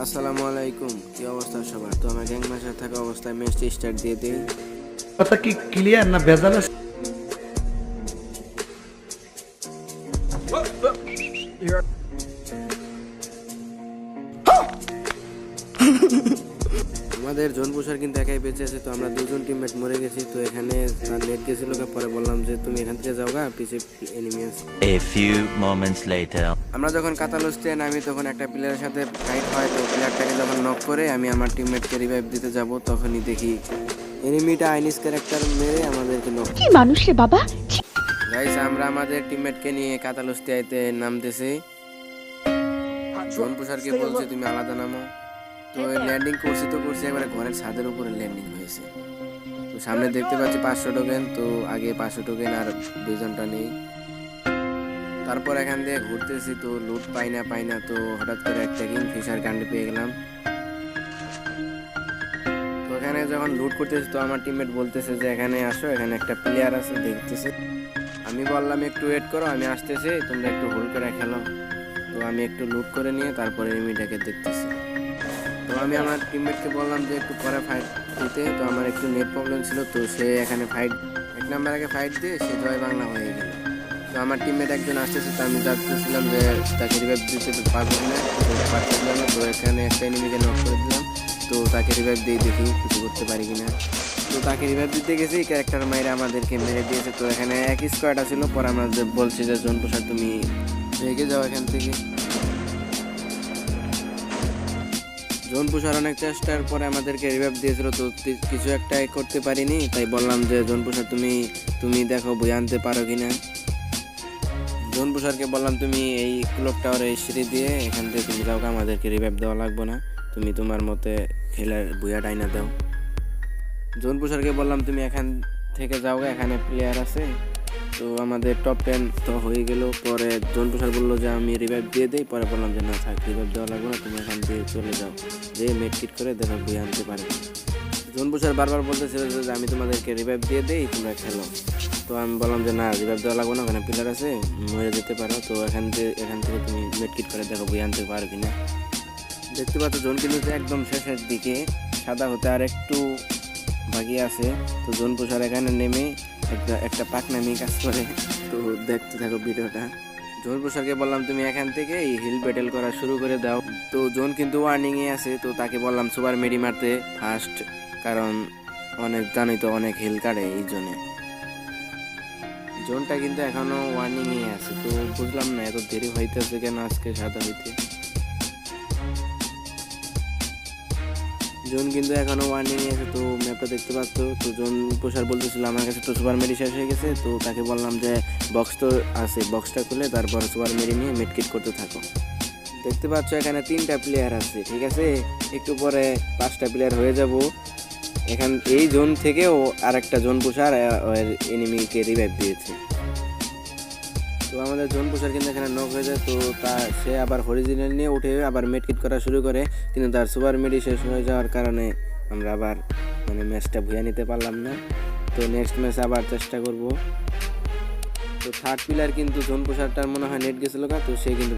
আসসালামু আলাইকুম কি অবস্থা সবার? তো আমার গ্যাং মাসে থাকা অবস্থায় ম্যাচটি স্টার্ট দিয়ে দিই। কথা কি ক্লিয়ার না ভেজাল আছে? আমাদের জন পুষার কিন্তু একাই বেঁচে আছে তো আমরা দুজন টিমমেট মরে গেছি তো এখানে তার নেট গেছিল পরে বললাম যে তুমি এখান থেকে যাও গা পিছে এনিমি আছে। A few moments later. আমরা যখন কাতালুসতে নামি তখন একটা প্লেয়ারের সাথে ফাইট হয় তো প্লেয়ারটাকে যখন নক করে আমি আমার টিমমেটকে রিভাইভ দিতে যাব তখনই দেখি এনিমিটা আইনিস ক্যারেক্টার মেরে আমাদেরকে নক কি মানুষ রে বাবা? গাইস আমরা আমাদের টিমমেটকে নিয়ে কাতালুসতে আইতে নামতেছি। জন পুষারকে বলছে তুমি আলাদা নামো। তো ল্যান্ডিং করছি তো করছি একবারে ঘরের ছাদের উপরে ল্যান্ডিং হয়েছে। তো সামনে দেখতে পাচ্ছি পাঁচশো টোকেন তো আগে পাঁচশো টোকেন আর দুজনটা নেই। তারপর এখান দিয়ে ঘুরতেছি তো লুট পাই না পাই না তো হঠাৎ করে একটা কিং ফিশার কান্ডে পেয়ে গেলাম। তো এখানে যখন লুট করতেছি তো আমার টিমমেট বলতেছে যে এখানে আসো এখানে একটা প্লেয়ার আছে দেখতেছে। আমি বললাম একটু ওয়েট করো আমি আসতেছি তোমরা একটু হোল্ড করে খেলো। তো আমি একটু লুট করে নিয়ে তারপরে এনিমিটাকে দেখতেছি। তো আমি আমার টিমমেটকে বললাম যে একটু পরে ফাইট দিতে। তো আমার একটু নেট প্রবলেম ছিল, তো সে এখানে ফাইট এক নাম্বার আগে ফাইট দিয়ে সে জয় বাংলা হয়ে গেল। তো আমার টিমমেট একজন আসতেছে, তো আমি যাচ্ছিলাম যে তাকে রিভাইভ দিতে পারব না পারছিলাম না তো এখানে একটা এনিমিকে নক করে দিলাম। তো তাকে রিভাইভ দিয়ে দেখি কিছু করতে পারি কিনা। তো তাকে রিভাইভ দিতে গেছি ক্যারেক্টার মাইরে আমাদেরকে মেরে দিয়েছে। তো এখানে এক স্কোয়াড আছিল পরে আমাদের বলছে যে জন প্রসাদ তুমি রেগে যাও এখান থেকে। জোন পুষার অনেক চেষ্টার পরে আমাদেরকে রিভাইভ দিয়েছিল তো কিছু একটা করতে পারিনি। তাই বললাম যে জোন পুষার তুমি তুমি দেখো বই আনতে পারো কিনা। জোন পুষারকে বললাম, তুমি এই ক্লক টাওয়ারে সিঁড়ি দিয়ে এখান থেকে তুমি যাও, আমাদেরকে রিভাইভ দেওয়া লাগবে না। তুমি তোমার মতে খেলার বুয়া ডাইনা দাও। জোন পুষারকে বললাম, তুমি এখান থেকে যাও, এখানে প্লেয়ার আছে। তো আমাদের টপ টেন তো হয়ে গেল। পরে জন প্রসার বলল যে, আমি রিভাইভ দিয়ে দিই। পরে বললাম যে, না থাক রিভাইভ দেওয়া লাগবে না, তুমি এখান থেকে চলে যাও। যে মেট করে দেখো বই আনতে পারে। জন প্রসার বারবার বলতেছিল যে আমি তোমাদেরকে রিভাইভ দিয়ে দিই, তোমরা খেলো। তো আমি বললাম যে, না রিভাইভ দেওয়া লাগবে না, ওখানে পিলার আছে, মরে যেতে পারো। তো এখান থেকে এখান থেকে তুমি মেট কিট করে দেখো বই আনতে পারো কিনা। দেখতে পাচ্ছ জোন কিন্তু একদম শেষের দিকে, সাদা হতে আর একটু বাকি আছে। তো জোন প্রসার এখানে নেমে একটা একটা পাক নামিয়ে কাজ করে। তো দেখতে থাকো ভিডিওটা। জোন প্রসারকে বললাম, তুমি এখান থেকে এই হিল ব্যাটেল করা শুরু করে দাও। তো জোন কিন্তু ওয়ার্নিং এ আছে, তো তাকে বললাম, সুপার মেডি মারতে ফার্স্ট কারণ অনেক জানি তো অনেক হিল কাটে এই জন্যে জোনটা কিন্তু এখনও ওয়ার্নিং এ আছে, তো বুঝলাম না, এত দেরি হইতেছে কেন আজকে সাদা হইতে? জোন কিন্তু এখনও ওয়ার্নিং আছে, তো ম্যাপটা দেখতে পাচ্ছ তো জোন প্রসার বলতেছিল, আমার কাছে তো সুপার মেডি শেষ হয়ে গেছে। তো তাকে বললাম যে বক্স তো আছে বক্সটা খুলে তারপর সুপার মেডি নিয়ে মেডকিট করতে থাকো। দেখতে পাচ্ছ, এখানে তিনটা প্লেয়ার আছে, ঠিক আছে? একটু পরে পাঁচটা প্লেয়ার হয়ে যাব। এখান, এই জোন থেকেও আর একটা জোন প্রসার এনিমিকে রিভাইভ দিয়েছে। তো আমাদের জোন প্রসার কিন্তু এখানে নক হয়ে যায়, তো তা সে আবার হরিজিনাল নিয়ে উঠে আবার মেডকিট করা শুরু করে। কিন্তু তার সুপার মেডি শেষ হয়ে যাওয়ার কারণে আমরা আবার মানে ম্যাচটা ভুয়া নিতে পারলাম না। তো নেক্সট ম্যাচ আবার চেষ্টা করব। তো থার্ড পিলার কিন্তু জোন প্রসারটার মনে হয় নেট গেছিল তো সে কিন্তু